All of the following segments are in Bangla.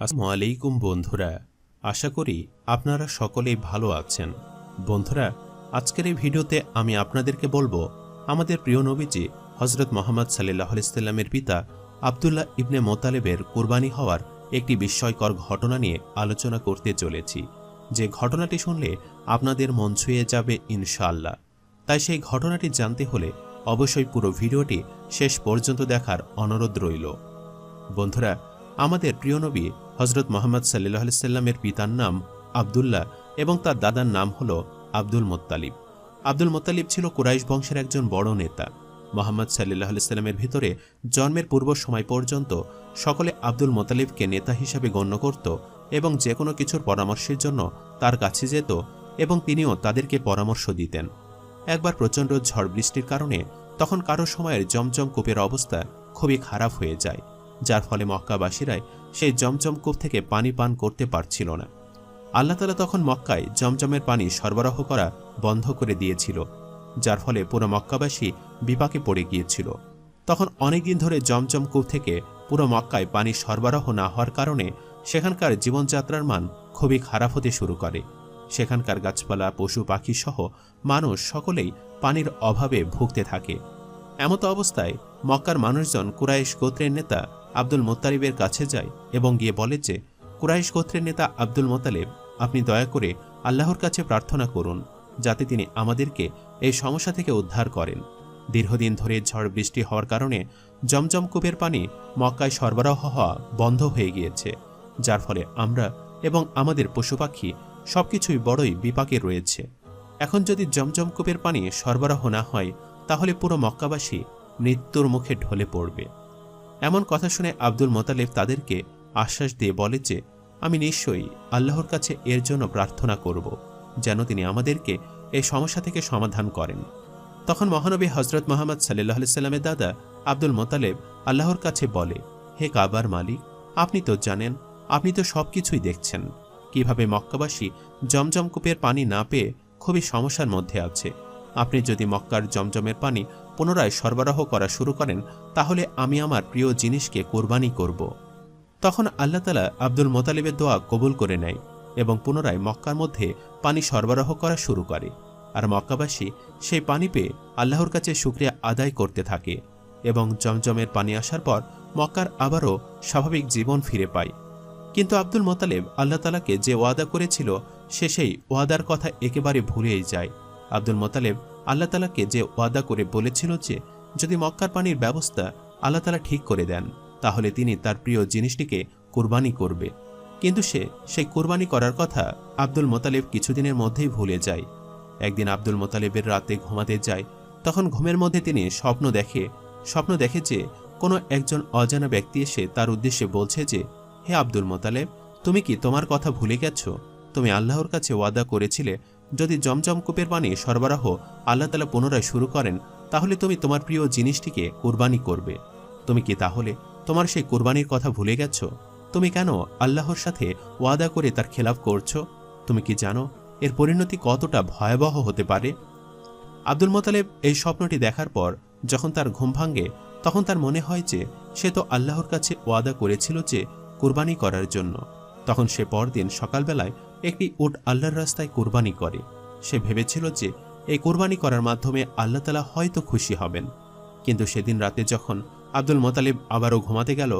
আসসালামু আলাইকুম বন্ধুরা, আশা করি আপনারা সকলেই ভালো আছেন। বন্ধুরা, আজকের এই ভিডিওতে আমি আপনাদেরকে বলব, আমাদের প্রিয় নবীজি হজরত মোহাম্মদ সাল্লাহ আলাইস্লামের পিতা আবদুল্লাহ ইবনে মোতালেবের কোরবানি হওয়ার একটি বিস্ময়কর ঘটনা নিয়ে আলোচনা করতে চলেছি। যে ঘটনাটি শুনলে আপনাদের মন ছুঁয়ে যাবে ইনশাআল্লাহ। তাই সেই ঘটনাটি জানতে হলে অবশ্যই পুরো ভিডিওটি শেষ পর্যন্ত দেখার অনুরোধ রইল। বন্ধুরা, আমাদের প্রিয় নবী হজরত মোহাম্মদ সাল্লাহ সাল্লামের পিতার নাম আবদুল্লাহ এবং তার দাদার নাম হল আব্দুল মোত্তালিব। আব্দুল মোত্তালিব ছিল কুরাইশ বংশের একজন বড় নেতা। মোহাম্মদ সাল্লাহ সাল্লামের ভিতরে জন্মের পূর্ব সময় পর্যন্ত সকলে আব্দুল মোতালিবকে নেতা হিসাবে গণ্য করত এবং যে কোনো কিছুর পরামর্শের জন্য তার কাছে যেত এবং তিনিও তাদেরকে পরামর্শ দিতেন। একবার প্রচণ্ড ঝড় বৃষ্টির কারণে তখন কারও সময়ের জমজম কূপের অবস্থা খুবই খারাপ হয়ে যায়, যার ফলে মক্কাবাসীরাই সেই জমজম কূপ থেকে পানি পান করতে পারছিল না। আল্লাহ তালা তখন মক্কায় জমজমের পানি সরবরাহ করা বন্ধ করে দিয়েছিল, যার ফলে পুরো মক্কাবাসী বিপাকে পড়ে গিয়েছিল। তখন অনেকদিন ধরে জমজম কূপ থেকে পুরো মক্কায় পানি সরবরাহ না হওয়ার কারণে সেখানকার জীবনযাত্রার মান খুবই খারাপ হতে শুরু করে। সেখানকার গাছপালা, পশু, পাখি সহ মানুষ সকলেই পানির অভাবে ভুগতে থাকে। এমতো অবস্থায় মক্কার মানুষজন কুরাইশ গোত্রের নেতা আব্দুল মোত্তালিবের কাছে যায় এবং গিয়ে বলে যে, কুরাইশ গোত্রের নেতা আব্দুল মোতালেব আপনি দয়া করে আল্লাহর কাছে প্রার্থনা করুন, যাতে তিনি আমাদেরকে এই সমস্যা থেকে উদ্ধার করেন। দীর্ঘদিন ধরে ঝড় বৃষ্টি হওয়ার কারণে জমজম কূপের পানি মক্কায় সরবরাহ হওয়া বন্ধ হয়ে গিয়েছে, যার ফলে আমরা এবং আমাদের পশু পাখি সবকিছুই বড়ই বিপাকে রয়েছে। এখন যদি জমজম কূপের পানি সরবরাহ না হয়, তাহলে পুরো মক্কাবাসী মৃত্যুর মুখে ঢলে পড়বে। এমন কথা শুনে আব্দুল মোতালেব তাদেরকে আশ্বাস দিয়ে বলে যে, আমি নিশ্চয়ই আল্লাহর কাছে এর জন্য প্রার্থনা করব, যেন তিনি আমাদেরকে এই সমস্যা থেকে সমাধান করেন। তখন মহানবী হজরত মোহাম্মদ সাল্লাহ সাল্লামের দাদা আব্দুল মোতালেব আল্লাহর কাছে বলে, হে কাবার মালিক, আপনি তো জানেন, আপনি তো সব কিছুই দেখছেন। কীভাবে মক্কাবাসী জমজম কূপের পানি না পেয়ে খুবই সমস্যার মধ্যে আছে। আপনি যদি মক্কার জমজমের পানি পুনরায় সরবরাহ করা শুরু করেন, তাহলে আমি আমার প্রিয় জিনিসকে কোরবানি করব। তখন আল্লাহ তালা আব্দুল মোতালিবের দোয়া কবুল করে নেয় এবং পুনরায় মক্কার মধ্যে পানি সরবরাহ করা শুরু করে। আর মক্কাবাসী সেই পানি পেয়ে আল্লাহর কাছে শুক্রিয়া আদায় করতে থাকে এবং জমজমের পানি আসার পর মক্কার আবারও স্বাভাবিক জীবন ফিরে পায়। কিন্তু আব্দুল মোতালেব আল্লাহ তালাকে যে ওয়াদা করেছিল, সে সেই ওয়াদার কথা একেবারে ভুলেই যায়। আব্দুল মোতালেব আল্লাহ তালাকে যে ওয়াদা করে বলেছিল যে, যদি মক্কার পানির ব্যবস্থা আল্লাহ তালা ঠিক করে দেন, তাহলে তিনি তার প্রিয় জিনিসটিকে কোরবানি করবে। কিন্তু সে, সেই কোরবানি করার কথা আব্দুল মোতালেব কিছুদিনের মধ্যেই ভুলে যায়। একদিন আব্দুল মোতালেবের রাতে ঘুমাতে যায়, তখন ঘুমের মধ্যে তিনি স্বপ্ন দেখে স্বপ্ন দেখে যে, কোনো একজন অজানা ব্যক্তি এসে তার উদ্দেশ্যে বলছে যে, হে আব্দুল মোতালেব, তুমি কি তোমার কথা ভুলে গেছো? তুমি আল্লাহর কাছে ওয়াদা করেছিলে যদি জমজম কূপের পানি সরবরাহ আল্লাহ তালা পুনরায় শুরু করেন, তাহলে তুমি তোমার প্রিয় জিনিসটিকে কোরবানি করবে। তুমি কি তাহলে তোমার সেই কোরবানির কথা ভুলে গেছ? তুমি কেন আল্লাহর সাথে ওয়াদা করে তার খেলাফ করছ? তুমি কি জানো এর পরিণতি কতটা ভয়াবহ হতে পারে? আব্দুল মোতালেব এই স্বপ্নটি দেখার পর যখন তার ঘুম ভাঙ্গে তখন তার মনে হয় যে সে তো আল্লাহর কাছে ওয়াদা করেছিল যে কোরবানি করার জন্য। তখন সে পরদিন সকালবেলায় একটি উট আল্লাহর রাস্তায় কোরবানি করে। সে ভেবেছিল যে এই কোরবানি করার মাধ্যমে আল্লাহ তালা হয়তো খুশি হবেন। কিন্তু সেদিন রাতে যখন আব্দুল মোতালিব আবারও ঘুমাতে গেল,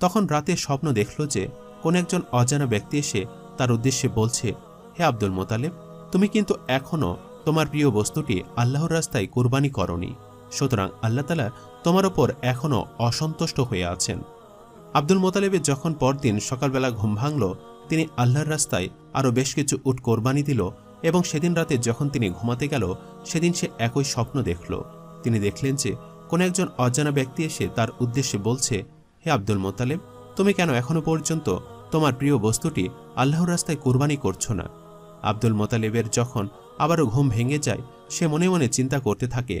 তখন রাতে স্বপ্ন দেখল যে কোন একজন অজানা ব্যক্তি এসে তার উদ্দেশ্যে বলছে, হে আব্দুল মোতালেব, তুমি কিন্তু এখনও তোমার প্রিয় বস্তুটি আল্লাহর রাস্তায় কোরবানি করনি। সুতরাং আল্লাহ তালা তোমার ওপর এখনও অসন্তুষ্ট হয়ে আছেন। আব্দুল মোতালেবের যখন পরদিন সকালবেলা ঘুম ভাঙল তিনি আল্লাহর রাস্তায় আরও বেশ কিছু উট কোরবানি দিল এবং সেদিন রাতে যখন তিনি ঘুমাতে গেল, সেদিন সে একই স্বপ্ন দেখল। তিনি দেখলেন যে কোন একজন অজানা ব্যক্তি এসে তার উদ্দেশ্যে বলছে, হে আব্দুল মোতালেব তুমি কেন এখনও পর্যন্ত তোমার প্রিয় বস্তুটি আল্লাহর রাস্তায় কোরবানি করছ না? আব্দুল মোতালেবের যখন আবারও ঘুম ভেঙে যায়, সে মনে মনে চিন্তা করতে থাকে,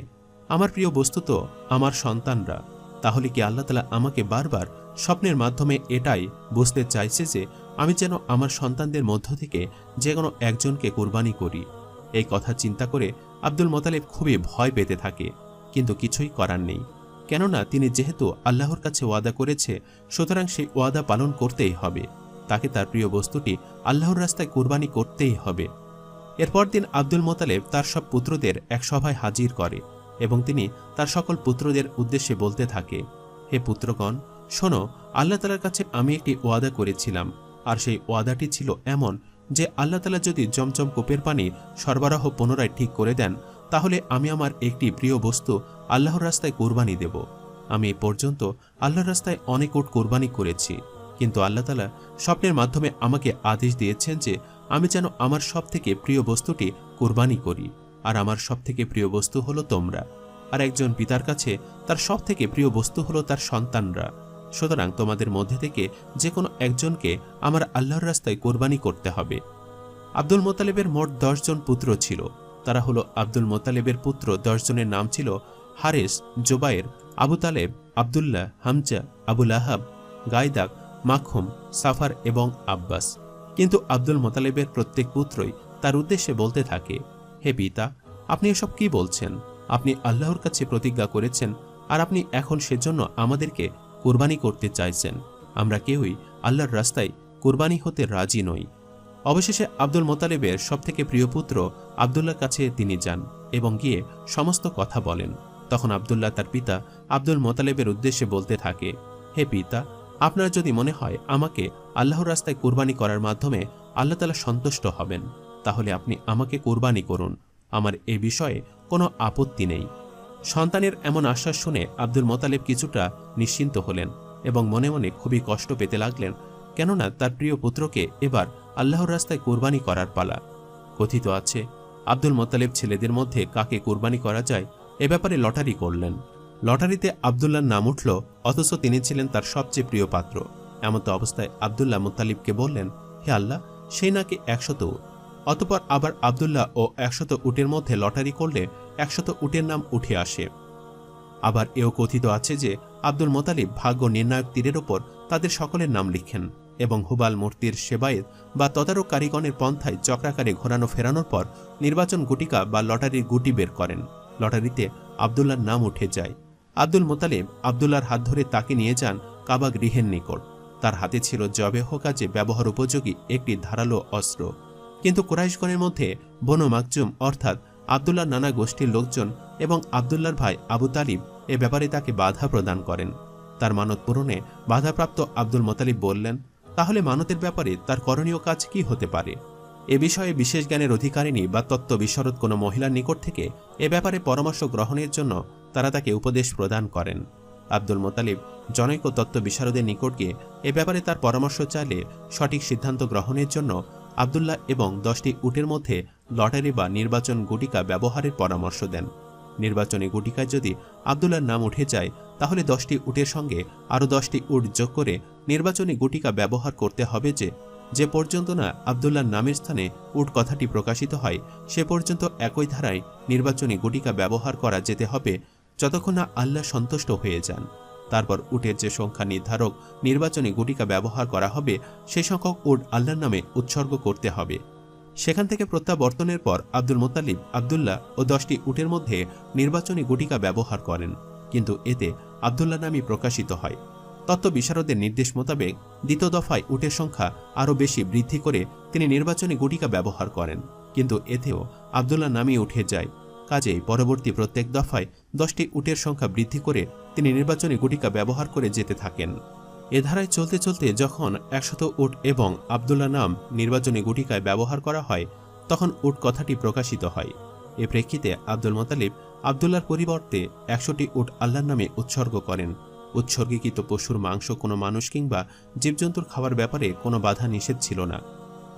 আমার প্রিয় বস্তু তো আমার সন্তানরা। তাহলে কি আল্লাহ তালা আমাকে বারবার স্বপ্নের মাধ্যমে এটাই বুঝতে চাইছে যে আমি যেন আমার সন্তানদের মধ্য থেকে যে কোনো একজনকে কোরবানি করি? এই কথা চিন্তা করে আব্দুল মোতালেব খুবই ভয় পেতে থাকে, কিন্তু কিছুই করার নেই। কেননা তিনি যেহেতু আল্লাহর কাছে ওয়াদা করেছে, সুতরাং সেই ওয়াদা পালন করতেই হবে। তাকে তার প্রিয় বস্তুটি আল্লাহর রাস্তায় কোরবানি করতেই হবে। এরপর দিন আব্দুল মোতালেব তার সব পুত্রদের এক সভায় হাজির করে। এবং তিনি তার সকল পুত্রদের উদ্দেশ্যে বলতে থাকে, হে পুত্রগণ, শোনো, আল্লাহ তালার কাছে আমি একটি ওয়াদা করেছিলাম, আর সেই ওয়াদাটি ছিল এমন যে আল্লাহ তালা যদি জমজম কূপের পানি সরবরাহ পুনরায় ঠিক করে দেন, তাহলে আমি আমার একটি প্রিয় বস্তু আল্লাহর রাস্তায় কোরবানি দেব। আমি এ পর্যন্ত আল্লাহর রাস্তায় অনেক ওট কোরবানি করেছি, কিন্তু আল্লাহ তালা স্বপ্নের মাধ্যমে আমাকে আদেশ দিয়েছেন যে আমি যেন আমার সব থেকে প্রিয় বস্তুটি কোরবানি করি। আর আমার সব থেকে প্রিয় বস্তু হলো তোমরা। আর একজন পিতার কাছে তার সব থেকে প্রিয় বস্তু হলো তার সন্তানরা। সুতরাং তোমাদের মধ্যে থেকে যে কোনো একজনকে আমার আল্লাহর রাস্তায় কোরবানি করতে হবে। আব্দুল মোতালেবের মোট দশজন পুত্র ছিল। তারা হলো আব্দুল মোতালেবের পুত্র দশজনের নাম ছিল হারেস, জোবায়ের, আবু তালেব, আবদুল্লাহ, হামজা আবুল আহাব গায়দাক মাখুম সাফার এবং আব্বাস। কিন্তু আব্দুল মোতালেবের প্রত্যেক পুত্রই তার উদ্দেশ্যে বলতে থাকে হে পিতা, আপনি এসব কি বলছেন? আপনি আল্লাহর কাছে প্রতিজ্ঞা করেছেন আর আপনি এখন সেজন্য আমাদেরকে কোরবানি করতে চাইছেন। আমরা কেউই আল্লাহর রাস্তায় কোরবানি হতে রাজি নই। অবশেষে আব্দুল মোতালেবের সবথেকে প্রিয় পুত্র আবদুল্লার কাছে তিনি যান এবং গিয়ে সমস্ত কথা বলেন। তখন আবদুল্লাহ তার পিতা আব্দুল মোতালেবের উদ্দেশ্যে বলতে থাকে, হে পিতা, আপনার যদি মনে হয় আমাকে আল্লাহর রাস্তায় কোরবানি করার মাধ্যমে আল্লাহ তালা সন্তুষ্ট হবেন। তাহলে আপনি আমাকে কোরবানি করুন। আমার এ বিষয়ে কোনো আপত্তি নেই। সন্তানের এমন আশ্বাস শুনে আব্দুল মোতালেব কিছুটা নিশ্চিন্ত হলেন এবং মনে মনে খুবই কষ্ট পেতে লাগলেন, কেননা তার প্রিয় পুত্রকে এবার আল্লাহর রাস্তায় কোরবানি করার পালা। কথিত আছে, আব্দুল মোতালেব ছেলেদের মধ্যে কাকে কোরবানি করা যায় এ ব্যাপারে লটারি করলেন। লটারিতে আবদুল্লার নাম উঠল, অথচ তিনি ছিলেন তার সবচেয়ে প্রিয় পাত্র। এমতো অবস্থায় আবদুল্লাহ মোতালিবকে বললেন, হে আল্লাহ, সেই নাকি একশত অতপর আবার আবদুল্লাহ ও একশত উটের মধ্যে লটারি করলে একশত উটের নাম উঠে আসে। আবার এও কথিত আছে যে, আব্দুল মোতালিব ভাগ্য নির্ণায়ক তীরের ওপর তাদের সকলের নাম লিখেন এবং হুবাল মূর্তির সেবায়েত বা তদারক কারিগণের পন্থায় চক্রাকারে ঘোরানো ফেরানোর পর নির্বাচন গুটিকা বা লটারির গুটি বের করেন। লটারিতে আবদুল্লার নাম উঠে যায়। আব্দুল মোতালেব আবদুল্লার হাত ধরে তাকে নিয়ে যান কাবা গৃহের নিকট। তার হাতে ছিল জবেহ কাজে ব্যবহার উপযোগী একটি ধারালো অস্ত্র। কিন্তু কুরাইশগণের মধ্যে বনু মাকজুম অর্থাৎ আবদুল্লার নানা গোষ্ঠীর লোকজন এবং আবদুল্লার ভাই আবু তালিব এ ব্যাপারে তাকে বাধা প্রদান করেন। তার মানত পূরণে বাধাপ্রাপ্ত আব্দুল মোতালিব বললেন, তাহলে মানতের ব্যাপারে তার করণীয় কাজ কি হতে পারে? এ বিষয়ে বিশেষ জ্ঞানের অধিকারিণী বা তত্ত্ব বিশরদ কোনো মহিলার নিকট থেকে এ ব্যাপারে পরামর্শ গ্রহণের জন্য তারা তাকে উপদেশ প্রদান করেন। আব্দুল মোতালিব জনৈক তত্ত্ব বিশারদের নিকট গিয়ে এ ব্যাপারে তার পরামর্শ চাইলে সঠিক সিদ্ধান্ত গ্রহণের জন্য আবদুল্লাহ এবং দশটি উটের মধ্যে লটারি বা নির্বাচন গুটিকা ব্যবহারের পরামর্শ দেন। নির্বাচনী গুটিকায় যদি আবদুল্লার নাম উঠে যায়, তাহলে দশটি উটের সঙ্গে আরও দশটি উট যোগ করে নির্বাচনী গুটিকা ব্যবহার করতে হবে যে যে পর্যন্ত না আবদুল্লার নামের স্থানে উট কথাটি প্রকাশিত হয়, সে পর্যন্ত একই ধারায় নির্বাচনী গুটিকা ব্যবহার করা যেতে হবে, যতক্ষণ না আল্লাহ সন্তুষ্ট হয়ে যান। তারপর উটের যে সংখ্যা নির্ধারক নির্বাচনী গুটিকা ব্যবহার করা হবে সেই সংখ্যক উট আল্লাহর নামে উৎসর্গ করতে হবে। সেখান থেকে প্রত্যাবর্তনের পর আব্দুল মোতালিব আবদুল্লাহ ও দশটি উটের মধ্যে নির্বাচনী গুটিকা ব্যবহার করেন, কিন্তু এতে আবদুল্লাহ নামই প্রকাশিত হয়। তত্ত্ব বিশারদের নির্দেশ মোতাবেক দ্বিতীয় দফায় উটের সংখ্যা আরও বেশি বৃদ্ধি করে তিনি নির্বাচনী গুটিকা ব্যবহার করেন, কিন্তু এতেও আবদুল্লাহ নামই উঠে যায়। কাজেই পরবর্তী প্রত্যেক দফায় দশটি উটের সংখ্যা বৃদ্ধি করে তিনি নির্বাচনী গুটিকা ব্যবহার করে যেতে থাকেন। এ ধারায় চলতে চলতে যখন একশত উট এবং আবদুল্লাহ নাম নির্বাচনী গুটিকায় ব্যবহার করা হয়, তখন উট কথাটি প্রকাশিত হয়। এ প্রেক্ষিতে আব্দুল মোতালিব আবদুল্লার পরিবর্তে একশোটি উট আল্লাহর নামে উৎসর্গ করেন। উৎসর্গীকৃত পশুর মাংস কোনো মানুষ কিংবা জীবজন্তুর খাওয়ার ব্যাপারে কোনো বাধা নিষেধ ছিল না।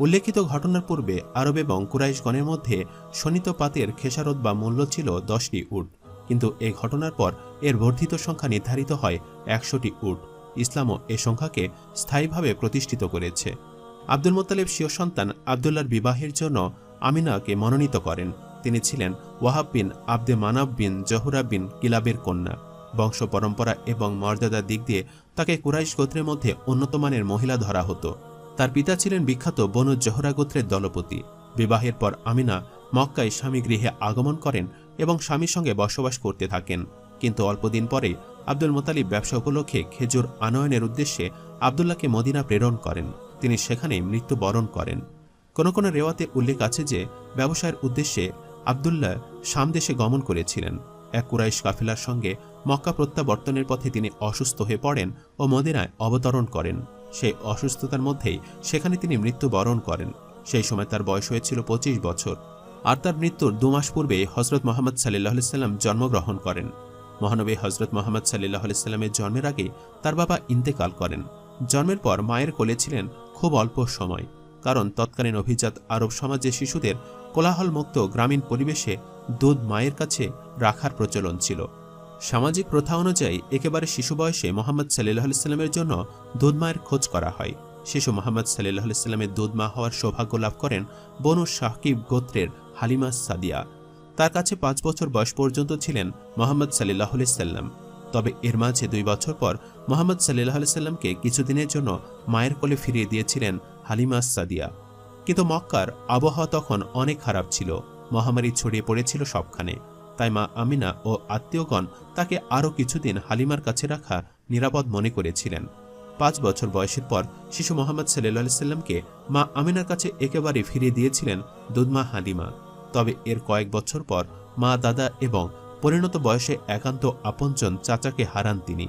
উল্লেখিত ঘটনার পূর্বে আরব এবং কুরাইশগণের মধ্যে শোণিত পাতের খেসারত বা মূল্য ছিল দশটি উট। কিন্তু এ ঘটনার পর এর বর্ধিত সংখ্যা নির্ধারিত হয় একশোটি উট। ইসলামও এ সংখ্যাকে স্থায়ীভাবে প্রতিষ্ঠিত করেছে। আব্দুল মোত্তালেব স্বীয় সন্তান আবদুল্লার বিবাহের জন্য আমিনাকে মনোনীত করেন। তিনি ছিলেন ওয়াহাব বিন আব্দে মানাব বিন জহুরা বিন কিলাবের কন্যা। বংশ পরম্পরা এবং মর্যাদার দিক দিয়ে তাকে কুরাইশ গোত্রের মধ্যে উন্নতমানের মহিলা ধরা হতো। তার পিতা ছিলেন বিখ্যাত বনু জহরা গোত্রের দলপতি। বিবাহের পর আমিনা মক্কায় স্বামী গৃহে আগমন করেন এবং স্বামীর সঙ্গে বসবাস করতে থাকেন। কিন্তু অল্পদিন পরে আব্দুল মোতালিব ব্যবসা উপলক্ষে খেজুর আনয়নের উদ্দেশ্যে আবদুল্লাহকে মদিনা প্রেরণ করেন। তিনি সেখানে মৃত্যুবরণ করেন। কোনো কোনো রেওয়াতে উল্লেখ আছে যে, ব্যবসায়ের উদ্দেশ্যে আবদুল্লাহ সামদেশে গমন করেছিলেন। এক কুরাইশ কাফিলার সঙ্গে মক্কা প্রত্যাবর্তনের পথে তিনি অসুস্থ হয়ে পড়েন ও মদিনায় অবতরণ করেন। সেই অসুস্থতার মধ্যেই সেখানে তিনি মৃত্যুবরণ করেন। সেই সময় তার বয়স হয়েছিল পঁচিশ বছর। আর তার মৃত্যুর দু মাস পূর্বে হজরত মোহাম্মদ সাল্লাহ সাল্লাম জন্মগ্রহণ করেন। মহানবী হজরত মোহাম্মদ সাল্লাহ সাল্লামের জন্মের আগে তার বাবা ইন্তেকাল করেন। জন্মের পর মায়ের কোলে ছিলেন খুব অল্প সময়, কারণ তৎকালীন অভিজাত আরব সমাজে শিশুদের কোলাহলমুক্ত গ্রামীণ পরিবেশে দুধ মায়ের কাছে রাখার প্রচলন ছিল। সামাজিক প্রথা অনুযায়ী একেবারে শিশু বয়সে মোহাম্মদ সাল্লাহ সাল্লামের জন্য দুধ মায়ের খোঁজ করা হয়। শিশু মোহাম্মদ সাল্লাহ সাল্লামের দুধ মা হওয়ার সৌভাগ্য লাভ করেন বনু সাকিব গোত্রের হালিমা সাদিয়া। তার কাছে পাঁচ বছর বয়স পর্যন্ত ছিলেন মোহাম্মদ সাল্লাহ সাল্লাম। তবে এর মাঝে দুই বছর পর মোহাম্মদ সাল্লাহ সাল্লামকে কিছুদিনের জন্য মায়ের কোলে ফিরিয়ে দিয়েছিলেন হালিমা সাদিয়া। কিন্তু মক্কার আবহাওয়া তখন অনেক খারাপ ছিল। মহামারী ছড়িয়ে পড়েছিল সবখানে। তাই মা আমিনা ও আত্মীয়গণ তাকে আরও কিছুদিন হালিমার কাছে রাখা নিরাপদ মনে করেছিলেন। পাঁচ বছর বয়সের পর শিশু মোহাম্মদ সাল্লাহ সাল্লামকে মা আমিনার কাছে একেবারে ফিরিয়ে দিয়েছিলেন দুধমা হালিমা। তবে এর কয়েক বছর পর মা, দাদা এবং পরিণত বয়সে একান্ত আপনজন চাচাকে হারান তিনি।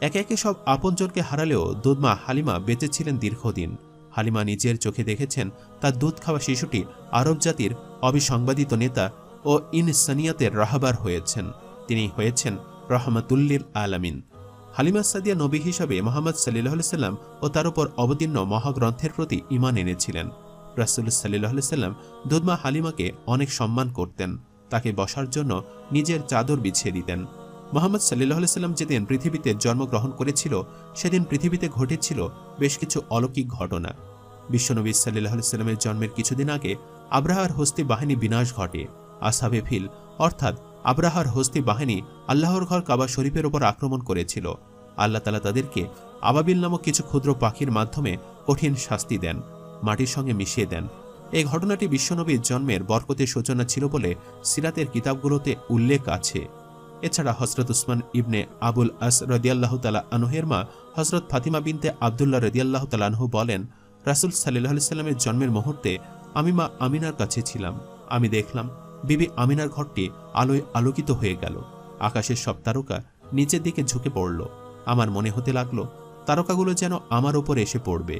একে একে সব আপনজনকে হারালেও দুধমা হালিমা বেঁচেছিলেন দীর্ঘদিন। হালিমা নিজের চোখে দেখেছেন তার দুধ খাওয়া শিশুটি আরব জাতির অবিসংবাদিত নেতা ও ইনসানিয়াতের রাহাবার হয়েছেন। তিনি হয়েছেন রহমাতুল্লিল আলামিন। হালিমা সাদিয়া নবী হিসাবে মোহাম্মদ সাল্লাহ সাল্লাম ও তার উপর অবতীর্ণ মহাগ্রন্থের প্রতি ইমান এনেছিলেন। রাসুল সাল্লাহ সাল্লাম দুধমা হালিমাকে অনেক সম্মান করতেন। তাকে বসার জন্য নিজের চাদর বিছিয়ে দিতেন। মোহাম্মদ সাল্লাহ সাল্লাম যেদিন পৃথিবীতে জন্মগ্রহণ করেছিল, সেদিন পৃথিবীতে ঘটেছিল বেশ কিছু অলৌকিক ঘটনা। বিশ্বনবী সাল্লাহ সাল্লামের জন্মের কিছুদিন আগে আব্রাহার হস্তি বাহিনী বিনাশ ঘটে। আসাবে ফিল, অর্থাৎ আব্রাহার হস্তি বাহিনী আল্লাহর ঘর কাবা শরীফের ওপর আক্রমণ করেছিল। আল্লাহ তালা তাদেরকে আবাবিল নামক কিছু ক্ষুদ্র পাখির মাধ্যমে কঠিন শাস্তি দেন, মাটির সঙ্গে মিশিয়ে দেন। এই ঘটনাটি বিশ্বনবীর জন্মের বরকতের সূচনা ছিল বলে সিরাতের কিতাবগুলোতে উল্লেখ আছে। এছাড়া হজরত উসমান ইবনে আবুল আস রদিয়াল্লাহ তালা আনহের মা হজরত ফাতিমা বিনতে আবদুল্লাহ রদিয়াল্লাহ তালানহু বলেন, রাসুল সাল্লাহ সাল্লামের জন্মের মুহূর্তে আমি মা আমিনার কাছে ছিলাম। আমি দেখলাম বিবি আমিনার ঘরটি আলোয় আলোকিত হয়ে গেল। আকাশের সব তারকা নিচের দিকে ঝুঁকে পড়ল। আমার মনে হতে লাগল, তারকাগুলো যেন আমার ওপর এসে পড়বে।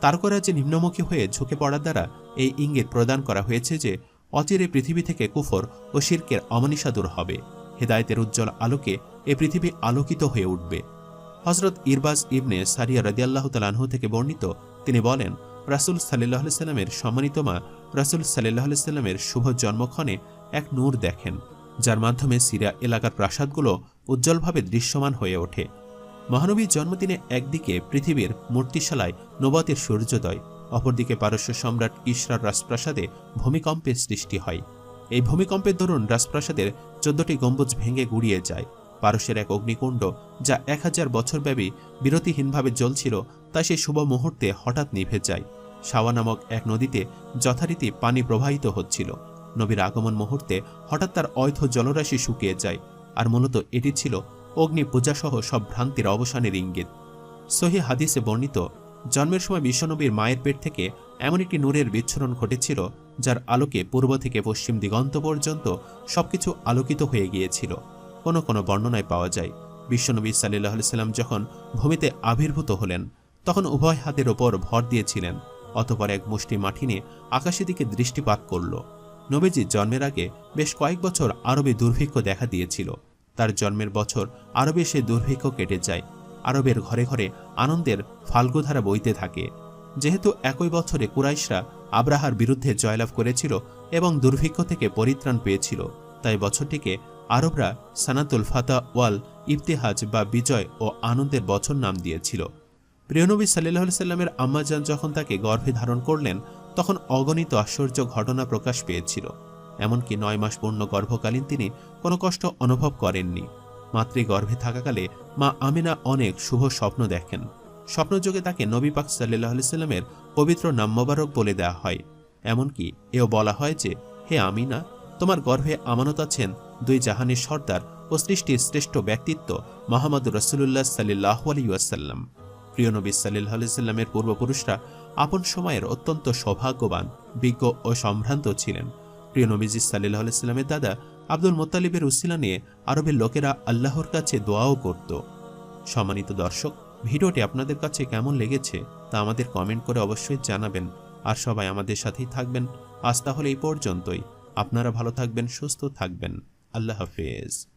তারকারাজ্যে নিম্নমুখী হয়ে ঝুঁকে পড়ার দ্বারা এই ইঙ্গিত প্রদান করা হয়েছে যে, অচিরে পৃথিবী থেকে কুফর ও শির্কের অমনিষা দূর হবে। হেদায়তের উজ্জ্বল আলোকে এ পৃথিবী আলোকিত হয়ে উঠবে। হজরত ইরবাজ ইবনে সারিয়া রদিয়াল্লাহ তালাহু থেকে বর্ণিত, তিনি বলেন, রাসুল সাল্লাহ সাল্লামের সম্মানিত মা রাসুল সাল্লাহ সাল্লামের শুভ জন্মক্ষণে এক নূর দেখেন, যার মাধ্যমে সিরিয়া এলাকার প্রাসাদগুলো উজ্জ্বলভাবে দৃশ্যমান হয়ে ওঠে। মহানবীর জন্মদিনে একদিকে পৃথিবীর মূর্তিশালায় নবাতের সূর্যোদয়, অপরদিকে পারস্য সম্রাট ইশরার রাজপ্রাসাদে ভূমিকম্পের সৃষ্টি হয়। এই ভূমিকম্পের দরুন রাজপ্রাসাদের চোদ্দটি গম্বুজ ভেঙে গুড়িয়ে যায়। পারস্যের এক অগ্নিকুণ্ড, যা এক হাজার বছরব্যাপী বিরতিহীনভাবে জ্বলছিল তা সেই শুভ মুহূর্তে হঠাৎ নিভে যায়। সাওয়া নামক এক নদীতে যথারীতি পানি প্রবাহিত হচ্ছিল। নবীর আগমন মুহূর্তে হঠাৎ তার অয়থ জলরাশি শুকিয়ে যায়, আর মূলত এটি ছিল অগ্নি পূজাসহ সব ভ্রান্তির অবসানের ইঙ্গিত। সহি হাদিসে বর্ণিত, জন্মের সময় বিশ্বনবীর মায়ের পেট থেকে এমন একটি নূরের বিচ্ছুরণ ঘটেছিল, যার আলোকে পূর্ব থেকে পশ্চিম দিগন্ত পর্যন্ত সবকিছু আলোকিত হয়ে গিয়েছিল। কোনো কোনো বর্ণনায় পাওয়া যায়, বিশ্বনবী সাল্লাহ সাল্লাম যখন ভূমিতে আবির্ভূত হলেন, তখন উভয় হাতের ওপর ভর দিয়েছিলেন। অতপর এক মুষ্টি মাটি নিয়ে আকাশের দিকে দৃষ্টিপাত করল। নবীজির জন্মের আগে বেশ কয়েক বছর আরবে দুর্ভিক্ষ দেখা দিয়েছিল। তার জন্মের বছর আরবে সে দুর্ভিক্ষ কেটে যায়। আরবের ঘরে ঘরে আনন্দের ফাল্গুধারা বইতে থাকে। যেহেতু একই বছরে কুরাইশরা আব্রাহার বিরুদ্ধে জয়লাভ করেছিল এবং দুর্ভিক্ষ থেকে পরিত্রাণ পেয়েছিল, তাই বছরটিকে আরবরা সানাতুল ফাতা ওয়াল ইফতেহাজ বা বিজয় ও আনন্দের বছর নাম দিয়েছিল। প্রিয়নবী সাল্লাহ সাল্লামের আম্মাজান যখন তাকে গর্ভে ধারণ করলেন, তখন অগণিত আশ্চর্য ঘটনা প্রকাশ পেয়েছিল। এমনকি নয় মাস পূর্ণ গর্ভকালীন তিনি কোনো কষ্ট অনুভব করেননি। মাতৃ গর্ভে থাকাকালে মা আমিনা অনেক শুভ স্বপ্ন দেখেন। স্বপ্নযোগে তাকে নবী পাক সাল্লাহ সাল্লামের পবিত্র নাম মোবারক বলে দেওয়া হয়। এমনকি এও বলা হয় যে, হে আমিনা, তোমার গর্ভে আমানত আছেন দুই জাহানের সর্দার ও সৃষ্টির শ্রেষ্ঠ ব্যক্তিত্ব মোহাম্মদ রসুল্লাহ সাল্লাহ আলী প্রিয় নবী সাল্লাহ সাল্লামের পূর্বপুরুষরা আপন সময়ের অত্যন্ত সৌভাগ্যবান, বিজ্ঞ ও সম্ভ্রান্ত ছিলেন। প্রিয় নবীজি সাল্লাহ আলাইস্লামের দাদা আব্দুল মোত্তালিবের উসিলা নিয়ে আরবের লোকেরা আল্লাহর কাছে দোয়াও করত। সম্মানিত দর্শক, ভিডিওটি আপনাদের কাছে কেমন লেগেছে তা আমাদের কমেন্ট করে অবশ্যই জানাবেন। আর সবাই আমাদের সাথেই থাকবেন। আজ তাহলে এই পর্যন্তই। আপনারা ভালো থাকবেন, সুস্থ থাকবেন। আল্লাহ হাফেজ।